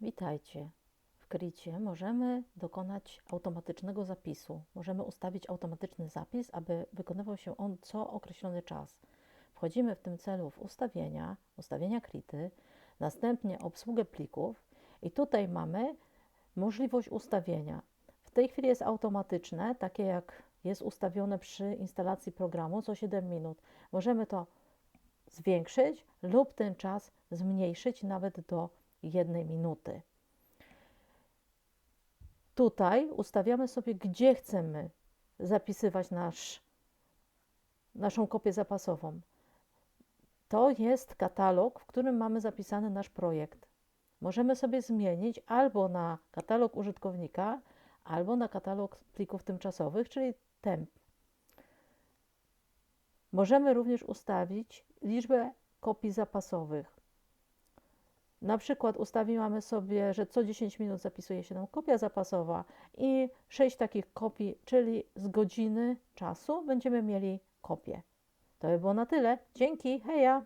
Witajcie. W Kricie możemy dokonać automatycznego zapisu. Możemy ustawić automatyczny zapis, aby wykonywał się on co określony czas. Wchodzimy w tym celu w ustawienia, ustawienia Krity, następnie obsługę plików i tutaj mamy możliwość ustawienia. W tej chwili jest automatyczne, takie jak jest ustawione przy instalacji programu co 7 minut. Możemy to zwiększyć lub ten czas zmniejszyć nawet do jednej minuty. Tutaj ustawiamy sobie, gdzie chcemy zapisywać nasz, naszą kopię zapasową. To jest katalog, w którym mamy zapisany nasz projekt. Możemy sobie zmienić albo na katalog użytkownika, albo na katalog plików tymczasowych, czyli temp. Możemy również ustawić liczbę kopii zapasowych. Na przykład ustawiłamy sobie, że co 10 minut zapisuje się nam kopia zapasowa i 6 takich kopii, czyli z godziny czasu będziemy mieli kopię. To by było na tyle. Dzięki, heja!